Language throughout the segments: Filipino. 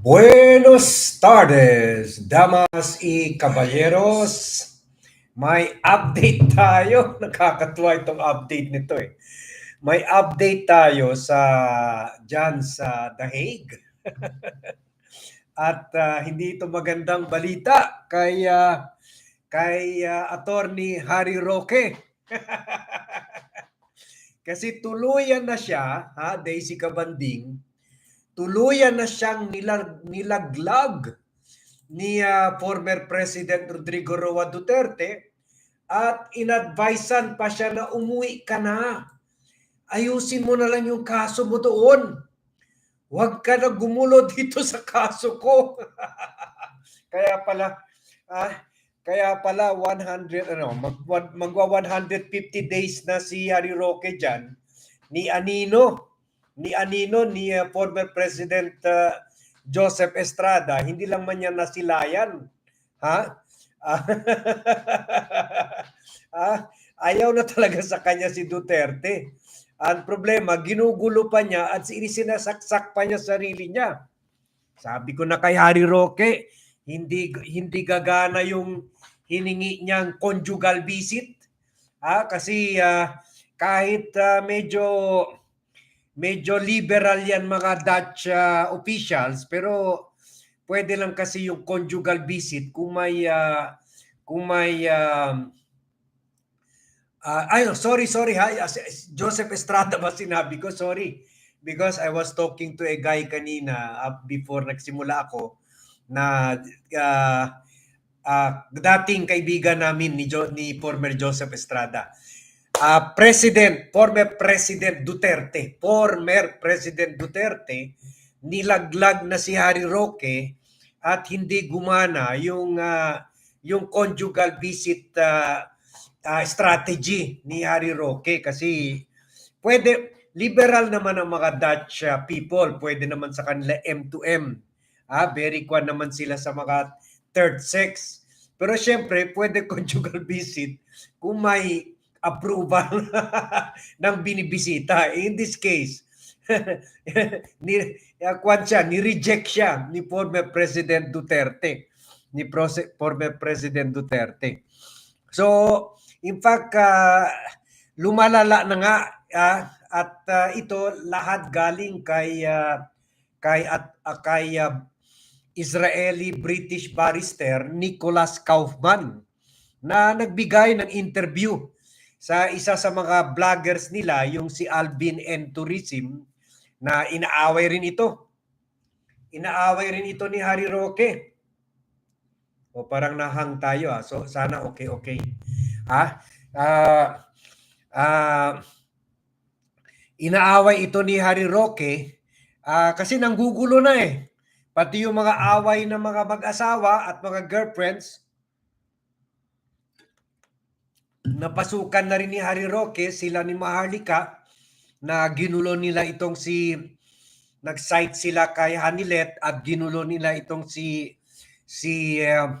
Buenos tardes, damas y caballeros. May update tayo. Nakakatuwa itong update nito eh. May update tayo sa dyan sa The Hague. At ah, hindi ito magandang balita kay ah, kay ah, attorney Harry Roque. Kasi tuluyan na siya, ha, Daisy Kabanding, tuluyan na siyang nilag, nilaglag ni ah, former President Rodrigo Roa Duterte at inadvisean pa siya na umuwi ka na. Ayusin mo na lang yung kaso mo doon. Huwag ka na gumulo dito sa kaso ko. kaya pala ah, kaya pala 100 ano mag, mag- magwa 150 days na si Harry Roque diyan ni Anino ni Anino ni uh, former President uh, Joseph Estrada. Hindi lang man niya nasilayan ha? Ah, ayaw na talaga sa kanya si Duterte. Ang problema ginugulo pa niya at sinasaksak pa niya sarili niya. Sabi ko na kay Harry Roque hindi hindi gagana yung hiningi niyang conjugal visit ah kasi ah, kahit ah, medyo medyo liberal yan mga Dutch ah, officials pero pwede lang kasi yung conjugal visit kung may ah, kung may um, ah, ay sorry sorry ha Joseph Estrada ba sinabi ko? Sorry because I was talking to a guy kanina ah, before nagsimula ako na ah, ah, dating kaibigan namin ni jo- ni former Joseph Estrada Ah, President, former President Duterte, former President Duterte, nilaglag na si Harry Roque at hindi gumana yung ah, yung conjugal visit ah, ah, strategy ni Harry Roque kasi pwede liberal naman ang mga Dutch ah, people, pwede naman sa kanila M2M. Ah, very kwan naman sila sa mga third sex. Pero syempre, pwede conjugal visit kung may approval ng binibisita. In this case, ni uh, kwan siya, ni-reject siya ni former President Duterte, ni prose- former President Duterte. So, in fact, ah, lumalala na nga ah, at ah, ito lahat galing kay ah, kay at ah, kay ah, Israeli British barrister Nicholas Kaufman na nagbigay ng interview sa isa sa mga vloggers nila, yung si Alvin and Tourism, na inaaway rin ito. Inaaway rin ito ni Harry Roque. O parang nahang tayo ah. So sana okay okay. Ha? Ah ah inaaway ito ni Harry Roque ah, kasi nanggugulo na eh. Pati yung mga away ng mga mag-asawa at mga girlfriends napasukan na rin ni Harry Roque, sila ni Maharlika, na ginulo nila itong si, nag-site sila kay Hanilet at ginulo nila itong si, si, uh,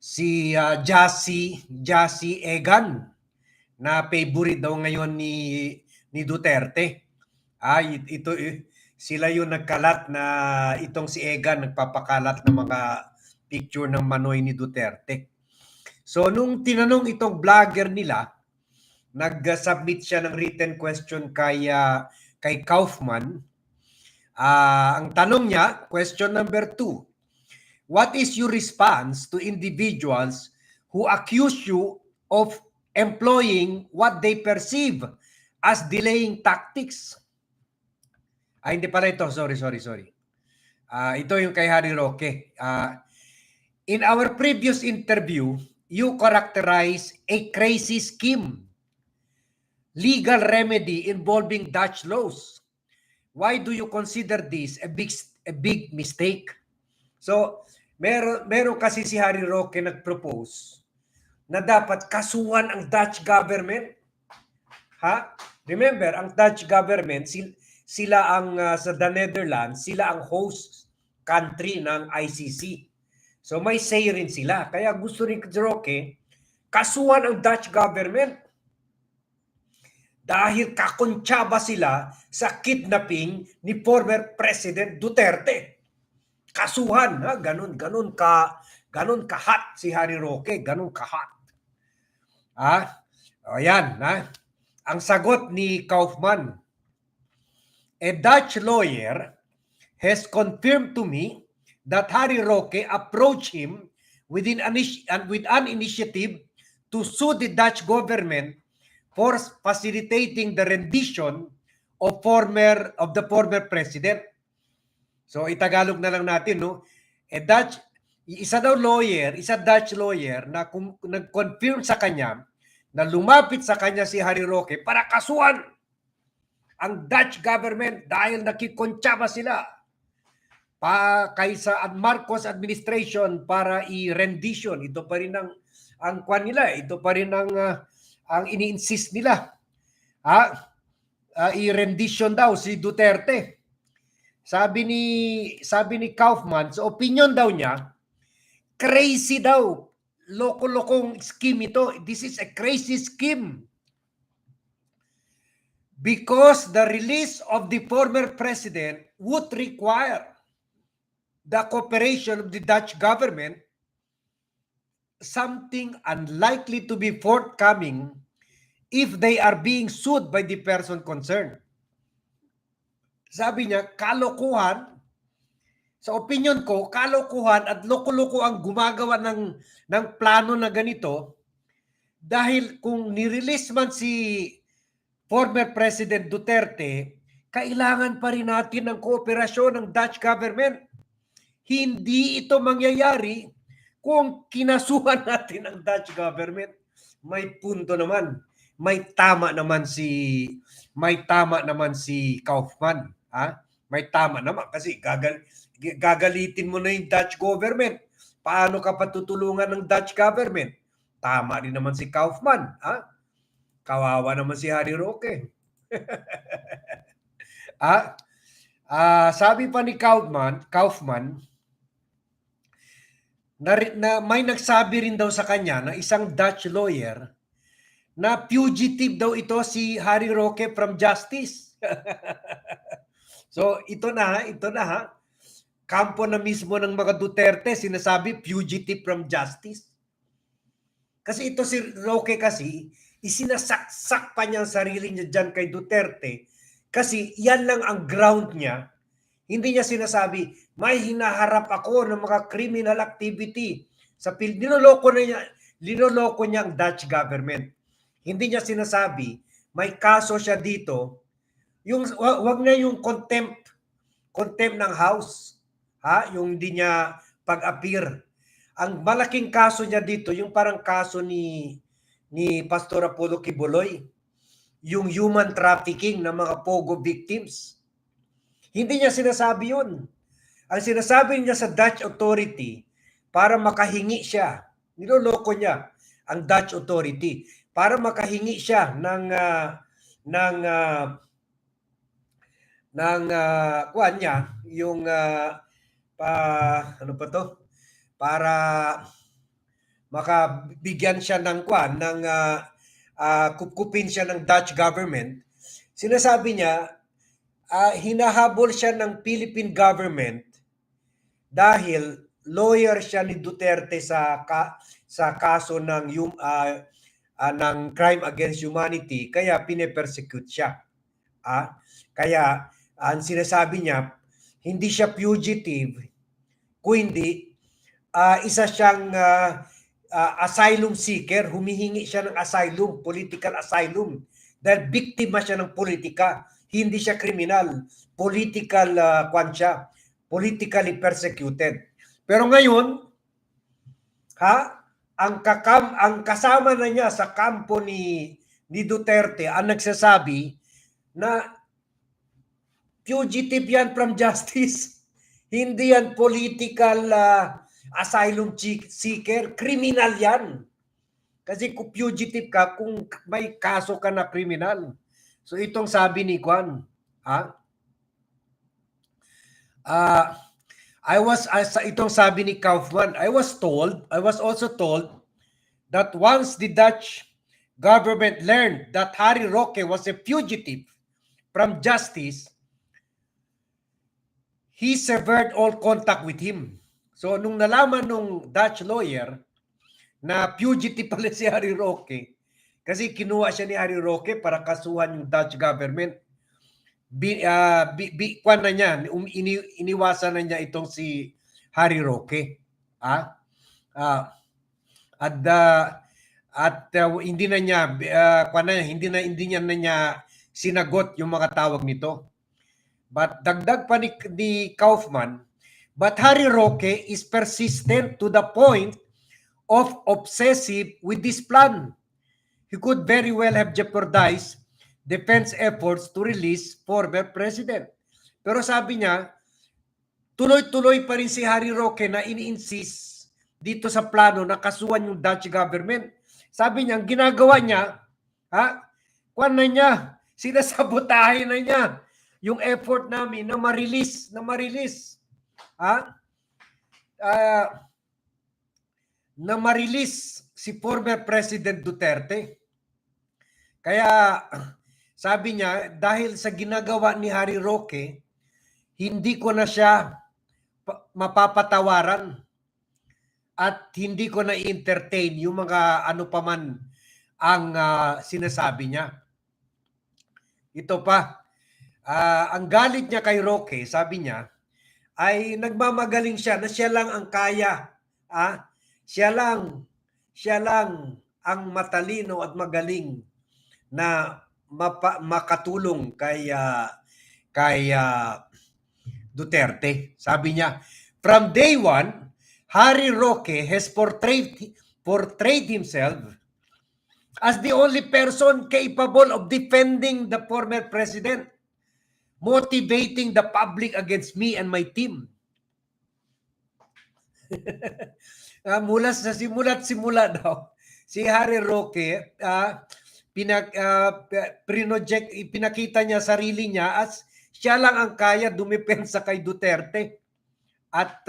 si uh, Jassy, Jassy Egan, na favorite daw ngayon ni, ni Duterte. Ah, it- ito, eh, sila yung nagkalat na itong si Egan nagpapakalat ng mga picture ng Manoy ni Duterte. So nung tinanong itong vlogger nila, nag-submit siya ng written question kay ah, kay Kaufman. Ah, ang tanong niya, question number two, What is your response to individuals who accuse you of employing what they perceive as delaying tactics? Ah, hindi pala ito. Sorry, sorry, sorry. Ah, ito yung kay Harry Roque. Ah, in our previous interview, you characterize a crazy scheme, legal remedy involving Dutch laws. Why do you consider this a big a big mistake? So, meron meron kasi si Harry Roque nag-propose na dapat kasuhan ang Dutch government. Ha? Remember, ang Dutch government sil- sila ang ah, sa the Netherlands, sila ang host country ng ICC. So may say rin sila. Kaya gusto rin Roque, kasuhan ang Dutch government. Dahil kakontsaba sila sa kidnapping ni former President Duterte. kasuhan, ha? Ganun, ganun ka, ganun kahat si Harry Roque, ganun kahat. Ha? O yan, ha? Ang sagot ni Kaufman, a Dutch lawyer has confirmed to me that Harry Roque approached him with an, with an initiative to sue the Dutch government for facilitating the rendition of former of the former president. So itagalog na lang natin no. A Dutch isa daw lawyer, isa Dutch lawyer na kum, nag-confirm sa kanya na lumapit sa kanya si Harry Roque para kasuhan ang Dutch government dahil nakikontsaba sila pa kaysa at Marcos administration para i-rendition. Ito pa rin ang ang kwan nila, ito pa rin ang ah, ang ini-insist nila. Ha? Ah, i-rendition daw si Duterte. Sabi ni sabi ni Kaufman, sa opinion daw niya, crazy daw. Loko-lokong scheme ito. This is a crazy scheme. Because the release of the former president would require the cooperation of the Dutch government, something unlikely to be forthcoming if they are being sued by the person concerned. Sabi niya, kalokohan, sa opinion ko, kalokohan at loko-loko ang gumagawa ng, ng plano na ganito dahil kung nirelease man si former President Duterte, kailangan pa rin natin ng kooperasyon ng Dutch government. Hindi ito mangyayari kung kinasuhan natin ang Dutch government. May punto naman. May tama naman si may tama naman si Kaufman, ha? May tama naman kasi gagal gagalitin mo na yung Dutch government. Paano ka patutulungan ng Dutch government? Tama rin naman si Kaufman, ha? Kawawa naman si Harry Roque. ah, ah, sabi pa ni Kaufman, Kaufman, na, na may nagsabi rin daw sa kanya na isang Dutch lawyer na fugitive daw ito si Harry Roque from justice. so ito na, ha, ito na ha. Kampo na mismo ng mga Duterte sinasabi fugitive from justice. Kasi ito si Roque kasi, isinasaksak pa niya ang sarili niya dyan kay Duterte kasi yan lang ang ground niya. Hindi niya sinasabi, may hinaharap ako ng mga criminal activity. Sa pil niloloko na niya, linoloko niya ang Dutch government. Hindi niya sinasabi, may kaso siya dito. Yung wa- wag na yung contempt, contempt ng house. Ha? Yung hindi niya pag-appear. Ang malaking kaso niya dito, yung parang kaso ni ni Pastor Apollo Kibuloy, yung human trafficking ng mga pogo victims. Hindi niya sinasabi yun. Ang sinasabi niya sa Dutch authority para makahingi siya, niloloko niya ang Dutch authority para makahingi siya ng ah, ng ah, ng uh, kuan niya yung ah, pa ano pa to para makabigyan siya ng kwan ng ah, ah, kupkupin siya ng Dutch government sinasabi niya ah, hinahabol siya ng Philippine government dahil lawyer siya ni Duterte sa ka, sa kaso ng yung ah, ah, ng crime against humanity kaya pine-persecute siya. Ah kaya ang sinasabi niya hindi siya fugitive kundi ah, isa siyang ah, ah, asylum seeker, humihingi siya ng asylum, political asylum. Dahil biktima siya ng politika, hindi siya kriminal, political uh, kwan politically persecuted. Pero ngayon, ha, ang kakam ang kasama na niya sa kampo ni ni Duterte ang nagsasabi na fugitive yan from justice. Hindi yan political ah, asylum seeker, criminal yan. Kasi kung fugitive ka, kung may kaso ka na criminal. So itong sabi ni Kwan, ha? Ah, I was as itong sabi ni Kaufman, I was told, I was also told that once the Dutch government learned that Harry Roque was a fugitive from justice, he severed all contact with him. So nung nalaman nung Dutch lawyer na fugitive pala si Harry Roque, kasi kinuha siya ni Harry Roque para kasuhan yung Dutch government. Bi, ah, bi, bi, kwan na niya, um, ini, iniwasan na niya itong si Harry Roque. Ah? Ah, at ah, at ah, hindi na niya uh, kwan na, hindi na hindi niya na niya sinagot yung mga tawag nito. But dagdag pa ni, ni Kaufman, but Harry Roque is persistent to the point of obsessive with this plan. He could very well have jeopardized defense efforts to release former president. Pero sabi niya, tuloy-tuloy pa rin si Harry Roque na ini-insist dito sa plano na kasuhan yung Dutch government. Sabi niya, ang ginagawa niya, ha, kwan na niya, sinasabotahin na niya yung effort namin na ma-release, na ma-release. Ha? Ah, na ma-release si former President Duterte. Kaya sabi niya, dahil sa ginagawa ni Harry Roque, hindi ko na siya pa- mapapatawaran at hindi ko na entertain yung mga ano pa man ang ah, sinasabi niya. Ito pa, ah, ang galit niya kay Roque, sabi niya, ay nagmamagaling siya na siya lang ang kaya. Ah, siya lang, siya lang ang matalino at magaling na mapa, makatulong kay ah, kay ah, Duterte. Sabi niya, from day one, Harry Roque has portrayed portrayed himself as the only person capable of defending the former president, motivating the public against me and my team. Ah, mula sa simula't simula daw, si Harry Roque, ah, pinag, ah, pinoject, pinakita niya sarili niya as siya lang ang kaya dumepensa kay Duterte. At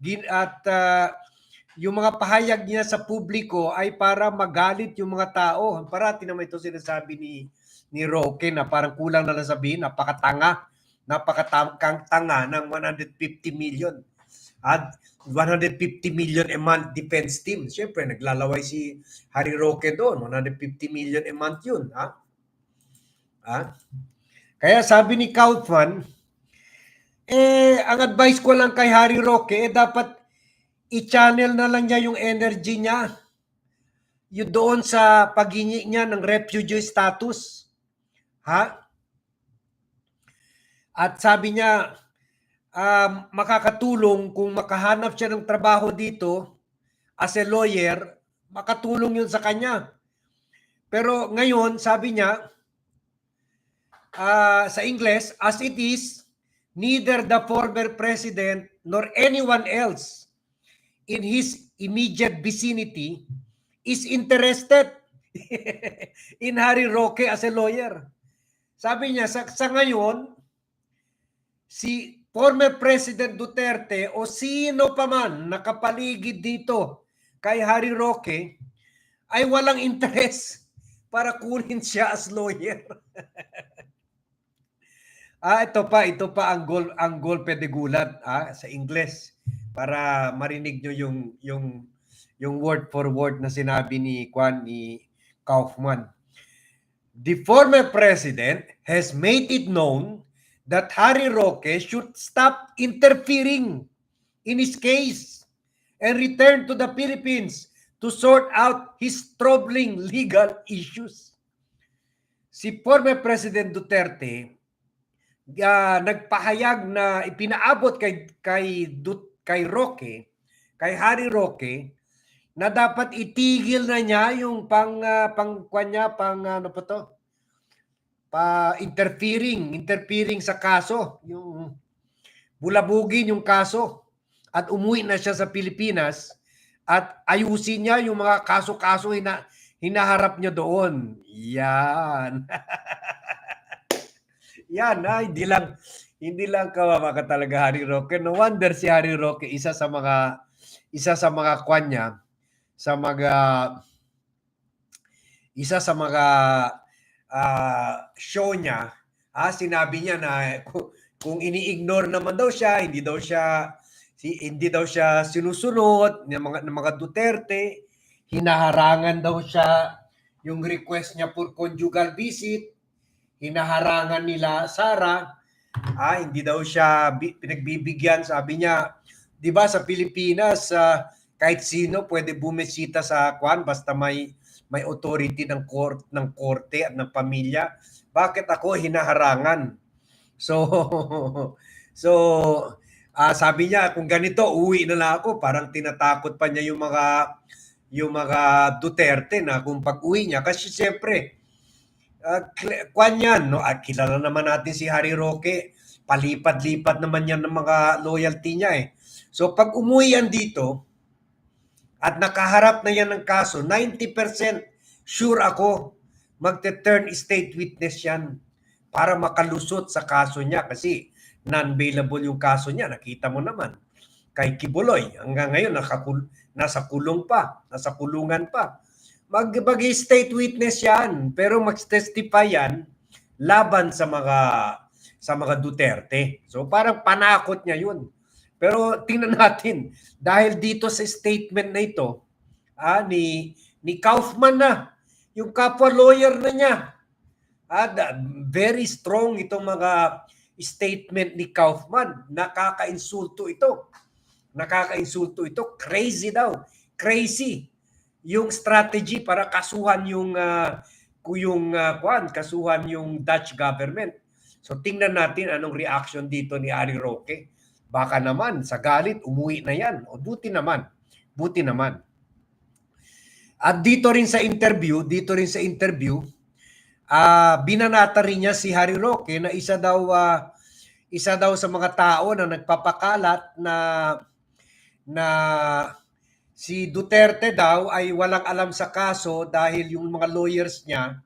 gin, at ah, yung mga pahayag niya sa publiko ay para magalit yung mga tao. Parati naman ito sinasabi ni ni Roque na parang kulang na lang sabihin, napakatanga, napakatangkang tanga ng 150 million. At 150 million a month defense team. Siyempre, naglalaway si Harry Roque doon. 150 million a month yun. Ha? Ha? Kaya sabi ni Kaufman, eh, ang advice ko lang kay Harry Roque, eh, dapat i-channel na lang niya yung energy niya yung doon sa paghingi niya ng refugee status. Ha? At sabi niya, um, makakatulong kung makahanap siya ng trabaho dito as a lawyer, makatulong yun sa kanya. Pero ngayon, sabi niya, ah, sa Ingles, as it is, neither the former president nor anyone else in his immediate vicinity is interested in Harry Roque as a lawyer. Sabi niya, sa, sa ngayon, si former President Duterte o sino pa man nakapaligid dito kay Harry Roque ay walang interes para kunin siya as lawyer. ah, ito pa, ito pa ang gol ang golpe de gulat ah, sa Ingles para marinig nyo yung yung yung word for word na sinabi ni Kwan ni Kaufman. The former president has made it known that Harry Roque should stop interfering in his case and return to the Philippines to sort out his troubling legal issues. Si former President Duterte ah, nagpahayag na ipinaabot kay kay Dut, kay Roque, kay Harry Roque na dapat itigil na niya yung pang uh, pang kwan niya, pang ano pa to? Pa interfering, interfering sa kaso, yung bulabugin yung kaso at umuwi na siya sa Pilipinas at ayusin niya yung mga kaso-kaso hina, hinaharap niya doon. Yan. Yan, ha? hindi lang hindi lang kawawa ka talaga Harry Roque. No wonder si Harry Roque isa sa mga isa sa mga kwan niya, sa mga isa sa mga ah, show niya, ah, sinabi niya na kung, kung ini-ignore naman daw siya, hindi daw siya si hindi daw siya sinusunod ng mga ng mga Duterte, hinaharangan daw siya yung request niya for conjugal visit, hinaharangan nila Sara, ah, hindi daw siya bi- pinagbibigyan, sabi niya, 'di ba sa Pilipinas ah, kahit sino pwede bumisita sa kwan basta may may authority ng court ng korte at ng pamilya. Bakit ako hinaharangan? So so ah, sabi niya kung ganito uwi na lang ako, parang tinatakot pa niya yung mga yung mga Duterte na kung pag-uwi niya kasi siyempre uh, kwan yan, no? At kilala naman natin si Harry Roque, palipad-lipat naman yan ng mga loyalty niya eh. So pag umuwi yan dito, at nakaharap na yan ng kaso, 90% sure ako magte-turn state witness yan para makalusot sa kaso niya kasi non-bailable yung kaso niya. Nakita mo naman kay Kibuloy. Hanggang ngayon nakakul nasa kulong pa, nasa kulungan pa. Mag, state witness yan, pero mag-testify yan laban sa mga sa mga Duterte. So parang panakot niya yun. Pero tingnan natin, dahil dito sa statement na ito, ah, ni, ni Kaufman na, yung kapwa lawyer na niya, ah, very strong itong mga statement ni Kaufman. Nakaka-insulto ito. Nakaka-insulto ito. Crazy daw. Crazy. Yung strategy para kasuhan yung uh, yung uh, kwan, kasuhan yung Dutch government. So tingnan natin anong reaction dito ni Ari Roque. Baka naman sa galit umuwi na yan. O buti naman. Buti naman. At dito rin sa interview, dito rin sa interview, ah binanata rin niya si Harry Roque na isa daw ah, isa daw sa mga tao na nagpapakalat na na si Duterte daw ay walang alam sa kaso dahil yung mga lawyers niya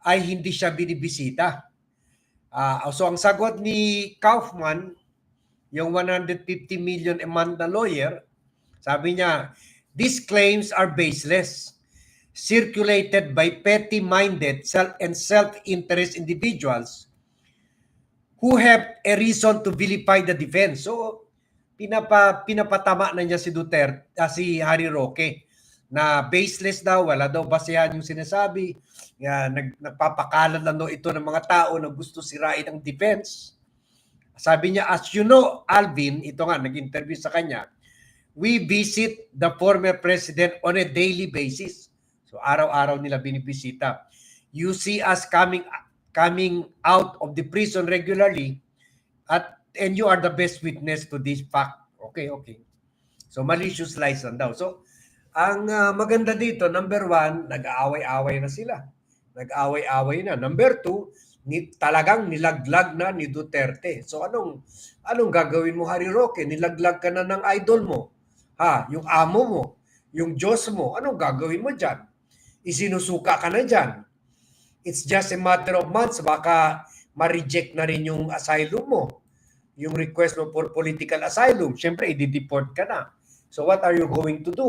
ay hindi siya binibisita. Ah, so ang sagot ni Kaufman, yung 150 million a month na lawyer, sabi niya, these claims are baseless, circulated by petty-minded self and self-interest individuals who have a reason to vilify the defense. So, pinapa, pinapatama na niya si Duterte, ah, si Harry Roque na baseless daw, wala daw basehan yung sinasabi. Nga, nag, nagpapakalat lang daw ito ng mga tao na gusto sirain ang defense. Sabi niya, as you know, Alvin, ito nga, nag-interview sa kanya, we visit the former president on a daily basis. So araw-araw nila binibisita. You see us coming coming out of the prison regularly at and you are the best witness to this fact. Okay, okay. So malicious lies lang daw. So ang uh, maganda dito, number one, nag-aaway-away na sila. Nag-aaway-away na. Number two, ni, talagang nilaglag na ni Duterte. So anong anong gagawin mo Harry Roque? Nilaglag ka na ng idol mo. Ha, yung amo mo, yung Diyos mo, anong gagawin mo diyan? Isinusuka ka na diyan. It's just a matter of months baka ma-reject na rin yung asylum mo. Yung request mo for political asylum, syempre i-deport ka na. So what are you going to do?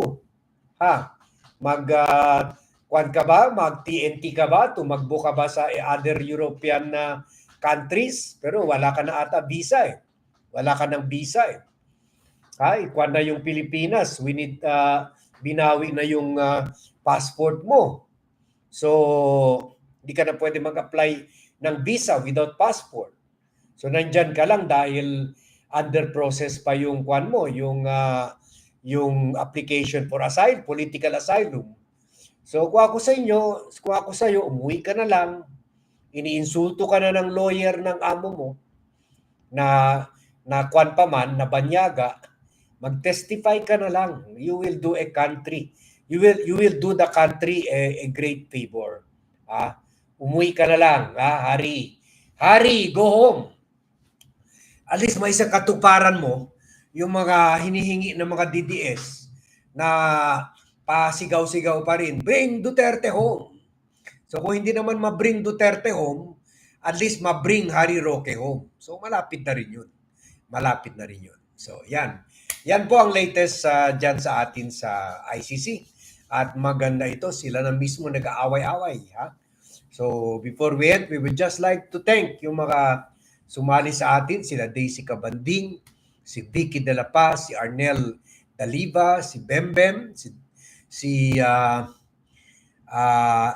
Ha? Mag uh, kwan ka ba? Mag TNT ka ba? Tumakbo ka ba sa other European na countries? Pero wala ka na ata visa eh. Wala ka ng visa eh. Ay, kwan na yung Pilipinas. We need uh, binawi na yung uh, passport mo. So, hindi ka na pwede mag-apply ng visa without passport. So, nandyan ka lang dahil under process pa yung kwan mo, yung uh, yung application for asylum, political asylum. So kung ako sa inyo, kung ako sa iyo, umuwi ka na lang, iniinsulto ka na ng lawyer ng amo mo na na kwan pa man, na banyaga, mag-testify ka na lang. You will do a country. You will you will do the country a, a great favor. Ah, umuwi ka na lang, ah, Hari. Hari, go home. At least may isang katuparan mo yung mga hinihingi ng mga DDS na pasigaw-sigaw pa rin, bring Duterte home. So kung hindi naman ma-bring Duterte home, at least ma-bring Harry Roque home. So malapit na rin yun. Malapit na rin yun. So yan. Yan po ang latest uh, dyan sa atin sa ICC. At maganda ito, sila na mismo nag-aaway-away. Ha? So before we end, we would just like to thank yung mga Sumali sa atin sila Daisy Cabanding, si Vicky De La Paz, si Arnel Daliva, si Bembem, si, si ah, ah,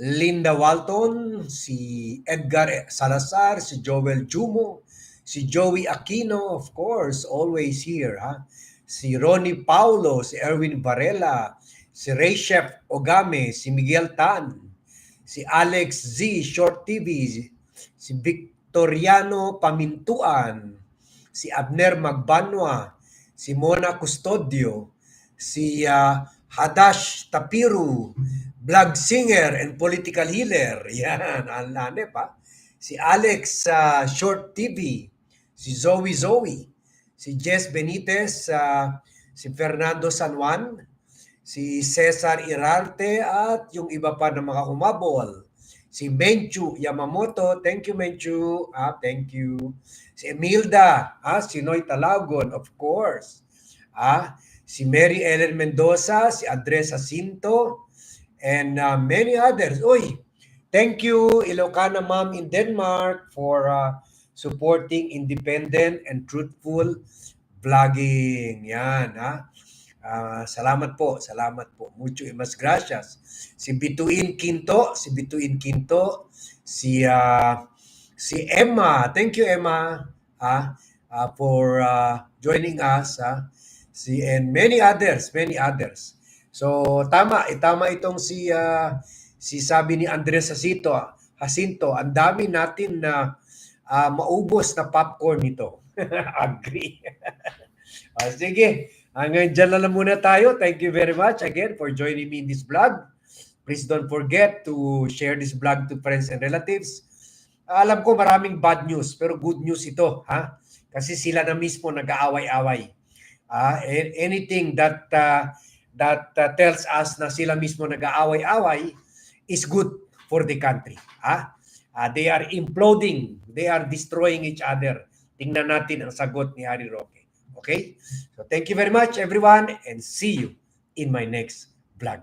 Linda Walton, si Edgar Salazar, si Joel Jumo, si Joey Aquino, of course, always here. Ha? Si Ronnie Paulo, si Erwin Varela, si Ray Chef Ogame, si Miguel Tan, si Alex Z, Short TV, si Victoriano Pamintuan, si Abner Magbanwa, si Mona Custodio, si ah, Hadash Tapiru, vlog singer and political healer. Yan, ang lane pa. Si Alex ah, Short TV, si Zoe Zoe, si Jess Benitez, ah, si Fernando San Juan, si Cesar Irarte at yung iba pa na mga humabol. Si Menchu Yamamoto, thank you Menchu, ah, thank you. Si Emilda, ah, si Noy Talagon, of course. Ah, si Mary Ellen Mendoza, si Andres Jacinto, and uh, many others. Uy, thank you Ilocana Mom in Denmark for uh, supporting independent and truthful vlogging. Yan, ha? Ah, salamat po, salamat po. Mucho y mas gracias. Si Bituin Quinto, si Bituin Quinto, si ah, si Emma. Thank you Emma ah, ah, for ah, joining us ah. Si and many others, many others. So tama, eh, tama itong si ah, si sabi ni Andres Jacinto, Jacinto, ang dami natin na ah, maubos na popcorn nito. Agree. Ah, sige, hanggang dyan lang muna tayo. Thank you very much again for joining me in this vlog. Please don't forget to share this vlog to friends and relatives. Alam ko maraming bad news, pero good news ito. ha Kasi sila na mismo nag-aaway-away. Ah, a- anything that uh, that uh, tells us na sila mismo nag-aaway-away is good for the country. Ah, they are imploding. They are destroying each other. Tingnan natin ang sagot ni Harry Roque. Okay? So thank you very much everyone and see you in my next vlog.